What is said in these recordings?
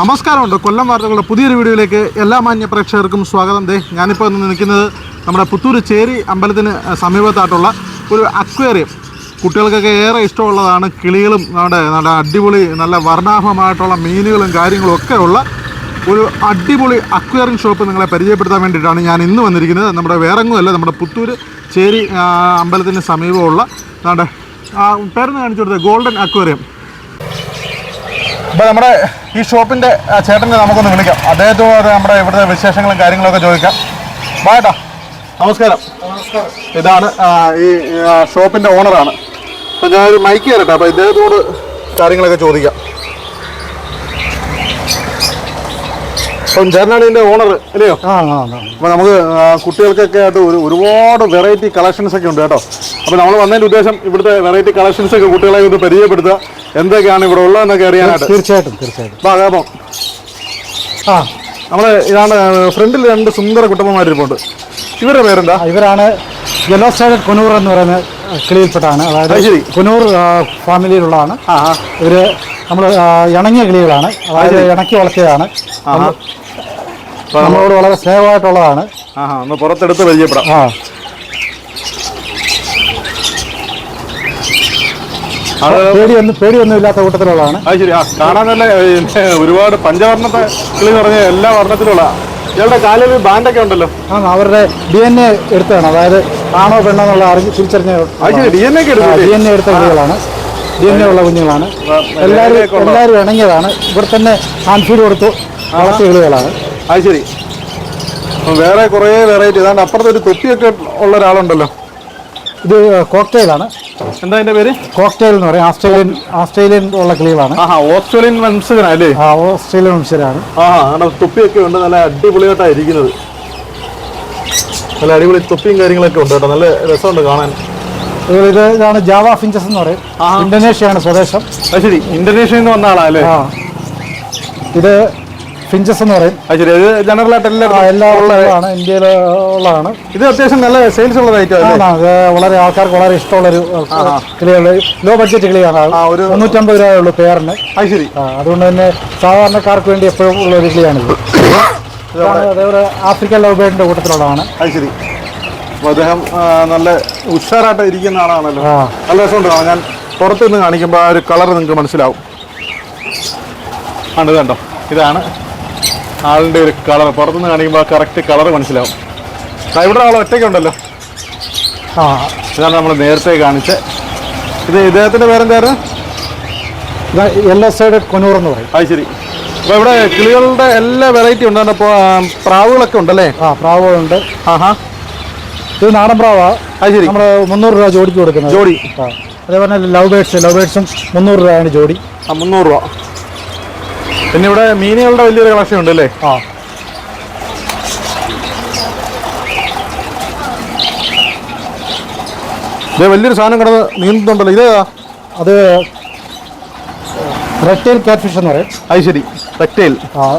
നമസ്കാരമുണ്ട്. കൊല്ലം വാർത്തകളുടെ പുതിയൊരു വീഡിയോയിലേക്ക് എല്ലാ മാന്യ പ്രേക്ഷകർക്കും സ്വാഗതം. ദേ ഞാനിപ്പോൾ ഇന്ന് നിൽക്കുന്നത് നമ്മുടെ പുത്തൂർ ചേരി അമ്പലത്തിന് സമീപത്തായിട്ടുള്ള ഒരു അക്വേറിയം. കുട്ടികൾക്കൊക്കെ ഏറെ ഇഷ്ടമുള്ളതാണ് കിളികളും നമ്മുടെ നല്ല അടിപൊളി നല്ല വർണാഭമായിട്ടുള്ള മീനുകളും കാര്യങ്ങളും ഒക്കെ ഉള്ള ഒരു അടിപൊളി അക്വേറിയം ഷോപ്പ് നിങ്ങളെ പരിചയപ്പെടുത്താൻ വേണ്ടിയിട്ടാണ് ഞാൻ ഇന്ന് വന്നിരിക്കുന്നത്. നമ്മുടെ വേറെങ്ങുമല്ല നമ്മുടെ പുത്തൂർ ചേരി അമ്പലത്തിന് സമീപമുള്ള നമ്മുടെ പേരെന്ന് കാണിച്ചു കൊടുത്തത് ഗോൾഡൻ അക്വേറിയം. അപ്പോൾ നമ്മുടെ ഈ ഷോപ്പിന്റെ ചേട്ടനെ നമുക്കൊന്ന് വിളിക്കാം. അദ്ദേഹത്തോട് നമ്മുടെ ഇവിടുത്തെ വിശേഷങ്ങളും കാര്യങ്ങളൊക്കെ ചോദിക്കാം. ബാട്ടാ നമസ്കാരം. ഇതാണ് ഈ ഷോപ്പിന്റെ ഓണറാണ്. അപ്പോൾ ഞാനൊരു മൈക്ക് തരട്ടെ അപ്പോൾ ഇദ്ദേഹത്തോട് കാര്യങ്ങളൊക്കെ ചോദിക്കാം. അപ്പം ചേട്ടനാണ് ഇതിന്റെ ഓണർ അല്ലയോ? ആ ആ ആ. അപ്പോൾ നമുക്ക് കുട്ടികൾക്കൊക്കെ ആയിട്ട് ഒരു ഒരുപാട് വെറൈറ്റി കളക്ഷൻസ് ഒക്കെ ഉണ്ട് കേട്ടോ. അപ്പോൾ നമ്മൾ വന്നതിന്റെ ഉദ്ദേശം ഇവിടുത്തെ വെറൈറ്റി കളക്ഷൻസ് ഒക്കെ കുട്ടികളെ ഒന്ന് പരിചയപ്പെടുത്തുക. എന്തൊക്കെയാണ് ഇവിടെ ഉള്ളതെന്നൊക്കെ അറിയാനായിട്ട്. തീർച്ചയായിട്ടും തീർച്ചയായിട്ടും. വാ, ആ. നമ്മൾ ഇതാണ് ഫ്രണ്ടിൽ രണ്ട് സുന്ദര കുട്ടമ്മമാരിപ്പുണ്ട് ഇവരുടെ പേരെന്താ? ഇവരാണ് യെല്ലോ സൈഡഡ് കുനൂർ എന്ന് പറയുന്ന കിളിയിൽപ്പെട്ടാണ് അതായത് കൊനൂർ ഫാമിലിയിലുള്ളതാണ്. ഇവർ നമ്മൾ ഇണങ്ങിയ കിളികളാണ്. അതായത് ഇണക്കി വളർത്തിയതാണ്. നമ്മളോട് വളരെ സ്നേഹമായിട്ടുള്ളതാണ്. ഒന്ന് പുറത്തെടുത്ത് പരിചയപ്പെടാം. ആ. പേടിയൊന്നും പേടിയൊന്നും ഇല്ലാത്ത കൂട്ടത്തിലുള്ളതാണ്. അത് ശരി. ആ കാണാൻ നല്ല ഏ, ഒരുപാട് പഞ്ചവർണത്തെ കിളി എന്ന് പറഞ്ഞ എല്ലാ വർണത്തിലുള്ള. ഇയാളുടെ കാലിൽ ഒരു ബാൻഡൊക്കെ ഉണ്ടല്ലോ. ആ അവരുടെ ഡി എൻ എ എടുത്തതാണ്. അതായത് ആണോ പെണ്ണോ എന്നുള്ള അറിഞ്ഞ് തിരിച്ചറിഞ്ഞ അത് ശരി ഡി എൻ ഒക്കെ ഡി എടുത്തില്ലേ എൻ എ എടുത്ത കിളികളാണ് ഡി എൻ എ ഉള്ള കുഞ്ഞുങ്ങളാണ്. എല്ലാവരും? എല്ലാവരും ഇണങ്ങിയതാണ്. ഇവിടെ തന്നെ ഹാൻഫീഡ് ഫീഡ് കൊടുത്തു. വളർത്തിയ കിളികളാണ്. അത് ശരി. അപ്പം വേറെ കുറേ വെറൈറ്റി ഏതാണ്ട് അപ്പുറത്ത് ഒരു തൊപ്പിയൊക്കെ ഉള്ള ഒരാളുണ്ടല്ലോ. ഇത് കോക്ടെയിലാണ് എന്താ അതിന്റെ പേര്? കോക്ടെയിൽ എന്ന് പറയും. ഓസ്ട്രേലിയൻ ഓസ്ട്രേലിയൻ ഉള്ള കിളികളാണ് ഓസ്ട്രേലിയൻ വംശജനല്ലേ ആ ഓസ്ട്രേലിയൻ വംശജനാണ് ആ തൊപ്പിയൊക്കെ ഉണ്ട്. നല്ല അടിപൊളിയായിട്ടാണ് ഇരിക്കുന്നത്. നല്ല അടിപൊളി തൊപ്പിയും കാര്യങ്ങളൊക്കെ ഉണ്ട് കേട്ടോ. നല്ല രസമുണ്ട് കാണാൻ. ഇത് ഇതാണ് ജാവ ഫിഞ്ചസ് എന്ന് പറയും. ഇന്തോനേഷ്യയാണ് സ്വദേശം. ശരി. ഇന്തോനേഷ്യയിൽ നിന്ന് വന്ന ആളാ അല്ലേ? ഇത് ഫിഞ്ചസ് എന്ന് പറയും. അത് ജനറൽ ആയിട്ട് ആ, എല്ലാവരും എല്ലാ ഉള്ളതാണ് ഇന്ത്യയിൽ ഉള്ളതാണ് ഇത് അത്യാവശ്യം നല്ല സെയിൽസ് ഉള്ള ഐറ്റം ആണ് വളരെ ആൾക്കാർക്ക് വളരെ ഇഷ്ടമുള്ളൊരു കിളികൾ ലോ ബഡ്ജറ്റ് കിളിയാണ് ഒരു- മുന്നൂറ്റമ്പത് രൂപയേ ഉള്ളൂ പേരിന്. അത് ശരി. അതുകൊണ്ട് തന്നെ സാധാരണക്കാർക്ക് വേണ്ടി എപ്പോഴും ഉള്ള ഒരു കിളിയാണിത്. അതേപോലെ ആഫ്രിക്കൻ ലവ് ബേഡിന്റെ കൂട്ടത്തിലുള്ളതാണ്. അത് ശരി. അദ്ദേഹം നല്ല ഉഷാറായിട്ട് ഇരിക്കുന്ന ആളാണല്ലോ. നല്ല രസമുണ്ട്? കാണാൻ ഞാൻ പുറത്തുനിന്ന് കാണിക്കുമ്പോൾ ആ ഒരു കളർ നിങ്ങൾക്ക് മനസ്സിലാവും. ആണ് കണ്ടോ? ഇതാണ്. ആളിന്റെ ഒരു കളർ. പുറത്തുനിന്ന് കാണിക്കുമ്പോൾ കറക്റ്റ് കളർ മനസ്സിലാവും. ഇവിടെ ആൾ ഒറ്റയ്ക്കുണ്ടല്ലോ. ആ. ഇതാണ് നമ്മൾ നേരത്തെ കാണിച്ച. ഇത് ഇദ്ദേഹത്തിന്റെ പേരെന്തായിരുന്നു? ഇത് യെല്ലോ സൈഡഡ് കൊനൂർ എന്ന് പറയും. അത് ശരി. അപ്പോൾ ഇവിടെ കിളികളുടെ എല്ലാ വെറൈറ്റി ഉണ്ട്. അപ്പോൾ പ്രാവുകളൊക്കെ ഉണ്ടല്ലേ? ആ പ്രാവുകളുണ്ട്. ആഹാ. ഇത് നാടൻ പ്രാവാണ് അത് ശരി. നമ്മൾ മുന്നൂറ് രൂപ ജോഡിക്ക് കൊടുക്കുന്നത്. ജോഡി. ആ. അതേപോലെ ലവ് ബേഡ്സ് ലവ് ബേഡ്സും മുന്നൂറ് രൂപയാണ് ജോഡി. ആ മുന്നൂറ് രൂപ. പിന്നെ ഇവിടെ മീനുകളുടെ വലിയൊരു കളക്ഷൻ ഉണ്ട് അല്ലേ ആ. ഇത് വലിയൊരു സാധനം കിടന്ന് നീന്തുന്നുണ്ടല്ലോ. ഇത് അത് റെക്ടൈൽ കാറ്റ്ഫിഷ് കാറ്റ് ഫിഷ് എന്ന് പറയും. അത് ശരി റെക്ടൈൽ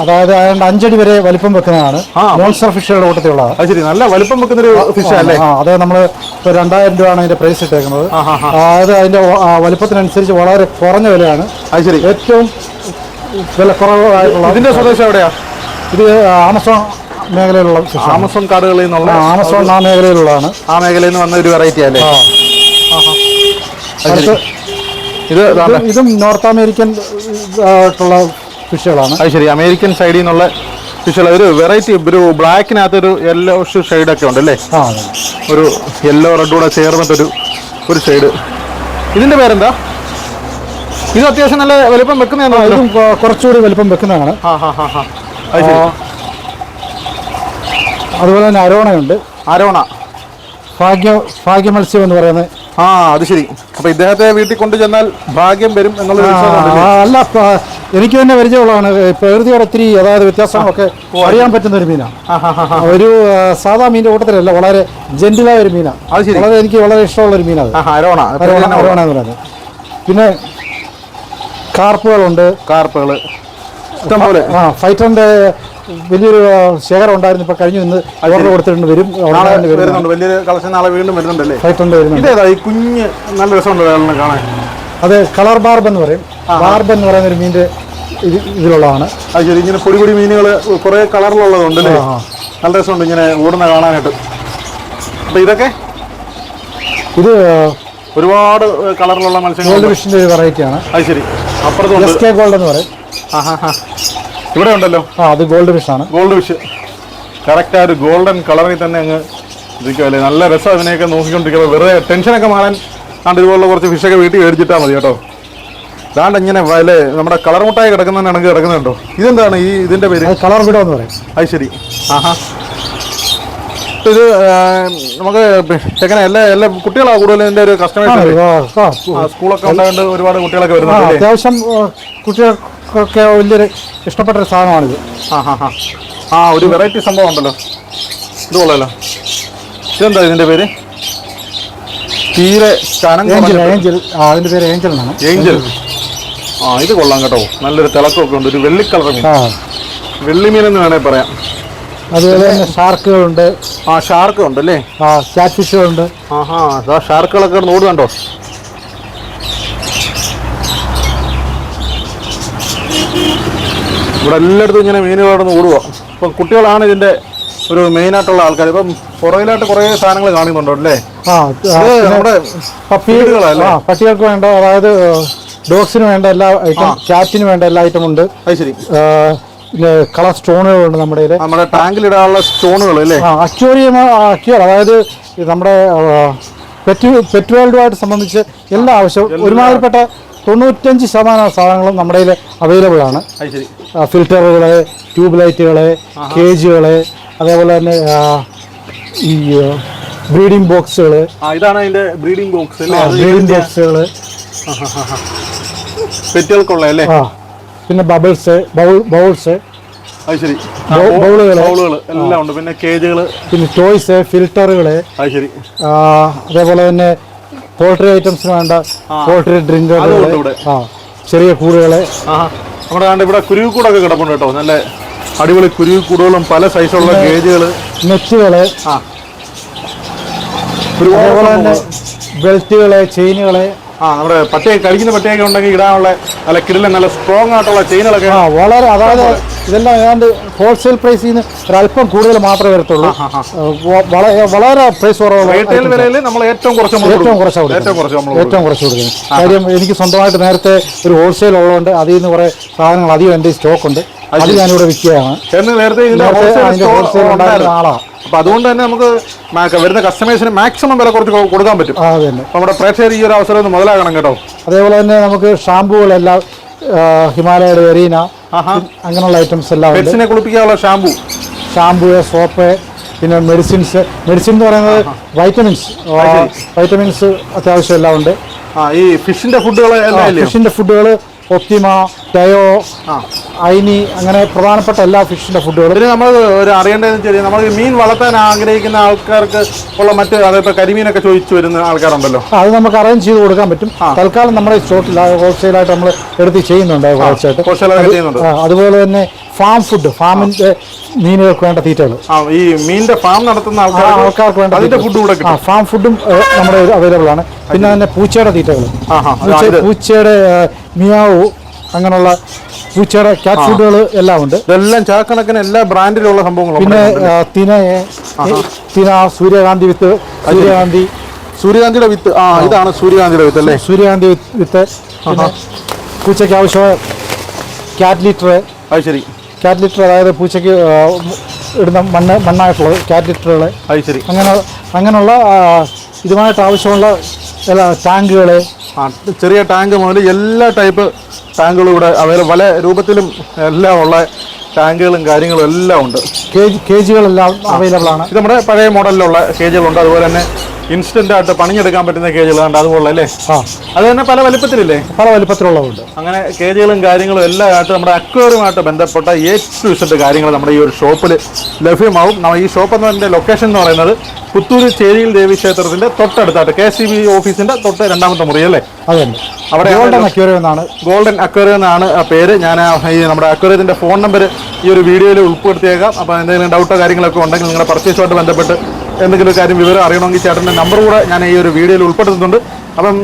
അതായത് ഏതാണ്ട് അഞ്ചടി വരെ വലിപ്പം വെക്കുന്നതാണ്. മോൺസ്റ്റർ ഫിഷുകളുടെ കൂട്ടത്തിലുള്ളതാണ്. അത് ശരി നല്ല വലിപ്പം വെക്കുന്നൊരു ഫിഷ് അല്ലേ? അത് നമ്മൾ ഇപ്പോൾ രണ്ടായിരം രൂപയാണ് അതിന്റെ പ്രൈസ് ഇട്ടേക്കുന്നത്. അതായത് അതിന്റെ വലിപ്പത്തിനനുസരിച്ച് വളരെ കുറഞ്ഞ വിലയാണ്. അത് ശരി. ഏറ്റവും ഇതിന്റെ സ്വദേശം എവിടെയാ? ഇത് ആമസോൺ മേഖലയിലുള്ള ആമസോൺ കാടുകളിൽ നിന്നുള്ള ആമസോൺ ആ മേഖലയിലുള്ളതാണ്. ആ മേഖലയിൽ നിന്ന് വന്ന ഒരു വെറൈറ്റി അല്ലേ? ഇത് ഇതും- നോർത്ത് അമേരിക്കൻ ആയിട്ടുള്ള ഫിഷുകളാണ്. അത് ശരി. അമേരിക്കൻ സൈഡിൽ നിന്നുള്ള ഫിഷുകൾ. ഒരു വെറൈറ്റി ഒരു ബ്ലാക്കിനകത്ത് ഒരു യെല്ലോ ഷെയ്ഡൊക്കെ ഉണ്ട് അല്ലേ ഒരു യെല്ലോ റെഡ് കൂടെ ചേർന്നിട്ടൊരു ഒരു ഷെയ്ഡ് ഇതിന്റെ പേരെന്താ? ഇത് അത്യാവശ്യം നല്ല വലിപ്പം വെക്കുന്നതാണ് ഇതും കുറച്ചുകൂടി വലിപ്പം വെക്കുന്നതാണ്. അതുപോലെ തന്നെ അരോണയുണ്ട്. അരോണ. ഭാഗ്യ ഭാഗ്യ മത്സ്യം എന്ന് പറയുന്നത് ആ അത് ശരി. അപ്പൊ ഇദ്ദേഹത്തെ വീട്ടിൽ കൊണ്ടു ചെന്നാൽ ഭാഗ്യം വരും എന്നുള്ള? അല്ല എനിക്ക് തന്നെ പരിചയമുള്ളതാണ്. പ്രകൃതിയോട് ഒത്തിരി അതായത് വ്യത്യാസങ്ങളൊക്കെ അറിയാൻ പറ്റുന്ന ഒരു മീനാണ്. ഒരു സാധാ മീന്റെ കൂട്ടത്തിലല്ല വളരെ ജെന്റിലായ ഒരു മീനാണ്. അത് ശരി. വളരെ എനിക്ക് വളരെ ഇഷ്ടമുള്ള ഒരു മീനാണ് അരോണ എന്ന് പറയുന്നത്. പിന്നെ കാർപ്പുകളുണ്ട്. കാർപ്പുകൾ ഇഷ്ടംപോലെ. ആ ഫൈറ്ററിന്റെ വലിയൊരു ശേഖരം ഉണ്ടായിരുന്നു. ഇപ്പൊ കഴിഞ്ഞു ഇന്ന് ഓർഡർ കൊടുത്തിട്ടുണ്ട്. വരും. വരുന്നുണ്ട്. വലിയൊരു കളക്ഷൻ നാളെ വീണ്ടും വരുന്നുണ്ടല്ലേ? ഫൈറ്ററിന്റെ വരുന്നുണ്ട്. ഈ കുഞ്ഞ് നല്ല രസമുണ്ട് കാണാൻ. അത് കളർ ബാർബ് എന്ന് പറയും. ബാർബ് എന്ന് പറയുന്ന ഒരു മീന്റെ ഇതിലുള്ളതാണ്. അത് ശരി. ഇങ്ങനെ പൊടി പൊടി മീനുകൾ കുറേ കളറിലുള്ളതുണ്ട് അല്ലേ. നല്ല രസമുണ്ട് ഇങ്ങനെ ഓടുന്ന കാണാനായിട്ട്. അപ്പോൾ ഇതൊക്കെ? ഇത് ഒരുപാട് കളറിലുള്ള മത്സ്യങ്ങൾ ഗോൾഡ് ഫിഷിന്റെ ഒരു വെറൈറ്റിയാണ് അത് ശരി. അപ്പുറത്തുണ്ട്. എസ് ഗോൾഡ് എന്ന് പറയും. ഇവിടെ ഉണ്ടല്ലോ. ആ അത് ഗോൾഡ് ഫിഷ് ആണ്. ഗോൾഡ് ഫിഷ് കറക്റ്റ് ആ ഒരു ഗോൾഡൻ കളറിൽ തന്നെ അങ്ങ് ഇരിക്കുമല്ലേ നല്ല രസം അതിനെയൊക്കെ നോക്കിക്കൊണ്ടിരിക്കുന്നത് വെറുതെ ടെൻഷനൊക്കെ മാറാൻ ആണ്ട് ഇതുപോലുള്ള കുറച്ച് ഫിഷൊക്കെ വീട്ടിൽ മേടിച്ചിട്ടാൽ മതി കേട്ടോ. ഇതാണ്ട് ഇങ്ങനെ വല നമ്മുടെ കളർ മുട്ടായി കിടക്കുന്നതിനാണെങ്കിൽ കിടക്കുന്നുണ്ടോ? ഇതെന്താണ് ഈ ഇതിന്റെ പേര്? അത് കളർ വിടോ എന്ന് പറയും. അത് ശരി. ആഹാ. ഇത് നമുക്ക് എങ്ങനെ എല്ലാ എല്ലാ കുട്ടികളാണ് കൂടുതലും ഇതിന്റെ ഒരു കസ്റ്റമേഴ്സ്. സ്കൂളൊക്കെ ഉണ്ടായത് ഒരുപാട് കുട്ടികളൊക്കെ വരുന്നത് വരുന്നുണ്ട്? അത്യാവശ്യം കുട്ടികൾക്കൊക്കെ വലിയൊരു ഇഷ്ടപ്പെട്ട ഒരു സാധനമാണിത്. ആ ഹാ ഹാ ആ ഒരു വെറൈറ്റി സംഭവം ഉണ്ടല്ലോ. ഇത് കൊള്ളാലോ. ഇതെന്താ ഇതിന്റെ പേര്? തീരെ കനം ഏഞ്ചൽ ഏഞ്ചൽ. ആ അതിന്റെ പേര് ഏഞ്ചൽ എന്നാണ്. ഏഞ്ചൽ. ആ ഇത് കൊള്ളാം കേട്ടോ. നല്ലൊരു തിളക്കമൊക്കെ ഉണ്ട്. ഒരു വെള്ളി കളർ വെള്ളി മീൻ എന്ന് വേണേ പറയാം. അതുപോലെ തന്നെ ഷാർക്കുകളുണ്ട് ആ ഷാർക്ക് ഉണ്ട് അല്ലേ ആ ക്യാറ്റ് ഫിഷുകളുണ്ട് ആഹാ അതാ ഷാർക്കുകളൊക്കെ ഓടുന്നുണ്ടോ ഇവിടെ എല്ലായിടത്തും ഇങ്ങനെ മീനുകൾ കിടന്ന് ഓടുക ഇപ്പം കുട്ടികളാണ് ഇതിന്റെ ഒരു മെയിനായിട്ടുള്ള ആൾക്കാർ ഇപ്പം പുറകിലായിട്ട് കുറേ സാധനങ്ങൾ കാണുന്നുണ്ടോ അല്ലേ? ആ ആ, നമ്മുടെ പപ്പീടുകളല്ലേ പട്ടികൾക്ക് വേണ്ട അതായത് ഡോഗ്സിന് വേണ്ട എല്ലാ ഐറ്റം ക്യാറ്റിന് വേണ്ട എല്ലാ ഐറ്റം ഉണ്ട്. അത് ശരി. ആ, കളർ സ്റ്റോണുകളുണ്ട് നമ്മുടെ നമ്മുടെ ടാങ്കിലിടാനുള്ള സ്റ്റോണുകൾ അല്ലേ? ആ അക്വേറിയം അക്യൂർ അതായത് നമ്മുടെ പെറ്റ് പെറ്റ് വേൾഡുമായിട്ട് സംബന്ധിച്ച് എല്ലാ ആവശ്യവും ഒരുമാതിരിപ്പെട്ട തൊണ്ണൂറ്റഞ്ച് ശതമാനം സാധനങ്ങളും നമ്മുടെ കയ്യിൽ അവൈലബിൾ ആണ്. ഫിൽറ്ററുകൾ ട്യൂബ് ലൈറ്റുകൾ കേജുകൾ അതേപോലെ തന്നെ ഈ ബ്രീഡിംഗ് ബോക്സുകൾ ഇതാണ് അതിന്റെ ബ്രീഡിംഗ് ബോക്സ് ബ്രീഡിംഗ് ബോക്സുകൾ പെറ്റുകൾക്കുള്ള അല്ലേ? പിന്നെ ബബിൾസ് ബൗൾ ബൗൾസ്. അത് ശരി. ബൗളുകൾ എല്ലാം ഉണ്ട്. പിന്നെ കേജുകൾ പിന്നെ ടോയ്സ് ഫിൽറ്ററുകൾ അത് ശരി. അതേപോലെ തന്നെ പോൾട്രി ഐറ്റംസ് വേണ്ട പോൾട്രി ഡ്രിങ്കുകൾ. ആ ചെറിയ കൂടുകൾ. നമ്മുടെ കണ്ട് ഇവിടെ കുരുവിക്കൂടൊക്കെ കിടപ്പുണ്ട് കേട്ടോ. നല്ല അടിപൊളി കുരുവിക്കൂടുകളും പല സൈസുള്ള ഗേജുകൾ നെറ്റുകൾ. അതേപോലെ തന്നെ ബെൽറ്റുകൾ ചെയിനുകൾ ആ നമ്മുടെ പട്ടിയൊക്കെ കഴിക്കുന്ന പട്ടിയൊക്കെ ഉണ്ടെങ്കിൽ ഇടാനുള്ള നല്ല കിടിലൻ നല്ല സ്ട്രോങ് ആയിട്ടുള്ള ചെയിനുകളൊക്കെ ആ വളരെ അതായത് ഇതെല്ലാം ഏതാണ്ട് ഹോൾസെയിൽ പ്രൈസിൽ നിന്ന് ഒരല്പം കൂടുതൽ മാത്രമേ വരത്തുള്ളൂ. വളരെ പ്രൈസ് കുറവുള്ള റീറ്റെയിൽ വിലയിൽ നമ്മൾ ഏറ്റവും കുറച്ച് ഏറ്റവും. കുറച്ച് ഏറ്റവും കുറച്ച് ഏറ്റവും കുറച്ച് കൊടുക്കുന്നത് കാര്യം എനിക്ക് സ്വന്തമായിട്ട് നേരത്തെ ഒരു ഹോൾസെയിൽ ഉള്ളതുകൊണ്ട് അതിൽ നിന്ന് കുറേ സാധനങ്ങൾ അധികം എന്റെ സ്റ്റോക്ക് ഉണ്ട്. അത് ഞാനിവിടെ വിൽക്കുകയാണ്. നേരത്തെ ഹോൾസെയിൽ ഉണ്ടായിരുന്നു. ആളാണ് അപ്പൊ അതുകൊണ്ട് തന്നെ നമുക്ക് വരുന്ന കസ്റ്റമേഴ്സിന് മാക്സിമം വില കുറച്ച് കൊടുക്കാൻ പറ്റും. അത് നമ്മുടെ പ്രേക്ഷകർ ഈ ഒരു അവസരം ഒന്ന് മുതലാകണം കേട്ടോ. അതേപോലെ തന്നെ നമുക്ക് ഷാമ്പൂകളെല്ലാം ഹിമാലയയുടെ എറീന അങ്ങനെയുള്ള ഐറ്റംസ് എല്ലാം പെറ്റ്സിനെ കുളിപ്പിക്കാനുള്ള ഷാമ്പു. ഷാമ്പു സോപ്പ് പിന്നെ മെഡിസിൻസ് മെഡിസിൻ എന്ന് പറയുന്നത് വൈറ്റമിൻസ് വൈറ്റമിൻസ് അത്യാവശ്യം എല്ലാം ഉണ്ട്. ഈ ഫിഷിന്റെ ഫുഡുകൾ ഫിഷിന്റെ ഫുഡുകൾ ഒപ്റ്റിമ ടയോ ഐനി അങ്ങനെ പ്രധാനപ്പെട്ട എല്ലാ ഫിഷിന്റെ ഫുഡുകളും. പിന്നെ നമ്മൾ ഒരു അറിയേണ്ടതെന്ന് വെച്ചാൽ നമ്മൾ മീൻ വളർത്താൻ ആഗ്രഹിക്കുന്ന ആൾക്കാർക്ക് ഉള്ള മറ്റ് അതായത് കരിമീനൊക്കെ ചോദിച്ചു വരുന്ന ആൾക്കാരുണ്ടല്ലോ. അത് നമുക്ക് അറേഞ്ച് ചെയ്ത് കൊടുക്കാൻ പറ്റും. തൽക്കാലം നമ്മുടെ സ്റ്റോക്കിൽ ഹോൾസെയിലായിട്ട് നമ്മൾ എടുത്ത് ചെയ്യുന്നുണ്ട് കുറച്ചായിട്ട് അതുപോലെ തന്നെ ഫാം ഫുഡ് ഫാമിന്റെ മീനുകൾക്ക് വേണ്ട തീറ്റകൾ. ഈ മീനിന്റെ ഫാം നടത്തുന്ന ആൾക്കാർക്ക് വേണ്ട അതിന്റെ. ഫുഡ് കൂടെ ആ ഫാം ഫുഡും നമ്മുടെ അവൈലബിൾ ആണ്. പിന്നെ തന്നെ പൂച്ചയുടെ തീറ്റകൾ. പൂച്ചയുടെ മിയാവു അങ്ങനെയുള്ള പൂച്ചയുടെ ക്യാറ്റ് ഫുഡുകൾ എല്ലാം ഉണ്ട്. ഇതെല്ലാം ചാക്കണക്കിന് എല്ലാ ബ്രാൻഡിലുള്ള സംഭവങ്ങളും പിന്നെ തിനയെ തിന സൂര്യകാന്തി വിത്ത് സൂര്യകാന്തി. സൂര്യകാന്തിയുടെ വിത്ത് ആ ഇതാണ് സൂര്യകാന്തിയുടെ വിത്ത് അല്ലേ? സൂര്യകാന്തി വിത്ത് പിന്നെ പൂച്ചയ്ക്ക് ആവശ്യമായ ക്യാറ്റ് ലിറ്റർ അത് ശരി. ക്യാറ്റ് ലിറ്റർ അതായത് പൂച്ചയ്ക്ക് ഇടുന്ന മണ്ണ് മണ്ണായിട്ടുള്ളത് ക്യാറ്റ് ലിറ്ററുകൾ അത് ശരി. അങ്ങനെ അങ്ങനെയുള്ള ഇതുമായിട്ട് ആവശ്യമുള്ള ടാങ്കുകൾ ചെറിയ ടാങ്ക് മുതൽ എല്ലാ ടൈപ്പ് ടാങ്കുകളും ഇവിടെ അവൈലബിൾ പല രൂപത്തിലും എല്ലാം ഉള്ള ടാങ്കുകളും കാര്യങ്ങളും എല്ലാം ഉണ്ട്. കേജ് കേജുകളെല്ലാം അവൈലബിൾ ആണ്. ഇത് നമ്മുടെ പഴയ മോഡലിലുള്ള കേജുകളുണ്ട്. അതുപോലെ തന്നെ ഇൻസ്റ്റന്റ് ആയിട്ട് പണിഞ്ഞെടുക്കാൻ പറ്റുന്ന കേജുകൾ ഉണ്ട് അതുപോലെ അല്ലേ? ആ. അത് തന്നെ പല വലിപ്പത്തിലില്ലേ? പല വലിപ്പത്തിലുള്ളതുണ്ട്. അങ്ങനെ കേജുകളും കാര്യങ്ങളും എല്ലാം ആയിട്ട് നമ്മുടെ അക്വേറിയുമായിട്ട് ബന്ധപ്പെട്ട എ ടു ഇസഡ് കാര്യങ്ങൾ നമ്മുടെ ഈ ഒരു ഷോപ്പിൽ ലഭ്യമാവും. നമ്മൾ ഈ ഷോപ്പ് ലൊക്കേഷൻ എന്ന് പറയുന്നത് പുത്തൂര് ചേരിയിൽ ദേവി ക്ഷേത്രത്തിന്റെ തൊട്ടടുത്തായിട്ട് കെ സി ബി ഓഫീസിന്റെ തൊട്ട് രണ്ടാമത്തെ മുറി അല്ലേ? അതെ അവിടെ ഗോൾഡൻ അക്വേറിയം എന്നാണ്. ഗോൾഡൻ അക്വേറിയം എന്നാണ് പേര്. ഞാൻ ഈ നമ്മുടെ അക്വേറിയത്തിന്റെ ഫോൺ നമ്പർ ഈ ഒരു വീഡിയോയിൽ ഉൾപ്പെടുത്തിയേക്കാം. അപ്പോൾ എന്തെങ്കിലും ഡൗട്ടോ കാര്യങ്ങളൊക്കെ ഉണ്ടെങ്കിൽ നിങ്ങളുടെ പർച്ചേസുമായിട്ട് ബന്ധപ്പെട്ട് എന്തെങ്കിലും കാര്യം വിവരം അറിയണമെങ്കിൽ ചേട്ടന്റെ നമ്പർ കൂടെ ഞാൻ ഈ ഒരു വീഡിയോയിൽ ഉൾപ്പെടുത്തുന്നുണ്ട്. അപ്പം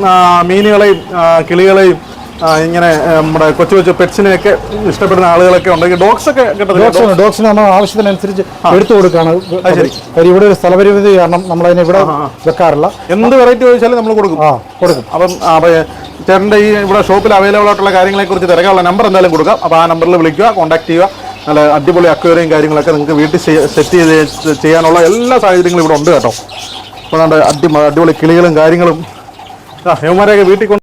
മീനുകളെയും കിളികളെയും ഇങ്ങനെ നമ്മുടെ കൊച്ചു കൊച്ചു പെറ്റ്സിനെയൊക്കെ ഇഷ്ടപ്പെടുന്ന ആളുകളൊക്കെ ഉണ്ടെങ്കിൽ ഡോഗ്സ് ഒക്കെ കിട്ടത്തില്ല ഡോഗ്സിന് നമ്മൾ ആവശ്യത്തിനനുസരിച്ച് എടുത്തു കൊടുക്കുകയാണ്. ശരി. ഇവിടെ ഒരു സ്ഥലപരിമിതി കാരണം നമ്മളതിനെ ഇവിടെ വെക്കാറില്ല. എന്ത് വെറൈറ്റി ചോദിച്ചാലും നമ്മൾ കൊടുക്കും. ആ കൊടുക്കും. അപ്പൊ ചേട്ടന്റെ ഈ ഇവിടെ ഷോപ്പിൽ അവൈലബിൾ ആയിട്ടുള്ള കാര്യങ്ങളെ കുറിച്ച് തിരക്കാനുള്ള നമ്പർ എന്തായാലും കൊടുക്കാം. അപ്പോൾ ആ നമ്പറിൽ വിളിക്കുക കോൺടാക്ട് ചെയ്യുക. നല്ല അടിപൊളി അക്വേറിയം കാര്യങ്ങളൊക്കെ നിങ്ങൾക്ക് വീട്ടിൽ സെറ്റ് ചെയ്ത് ചെയ്യാനുള്ള എല്ലാ സാഹചര്യങ്ങളും ഇവിടെ ഉണ്ട് കേട്ടോ. അപ്പോൾ അടിപൊളി കിളികളും കാര്യങ്ങളും. ആ യവന്മാരെയൊക്കെ വീട്ടിൽ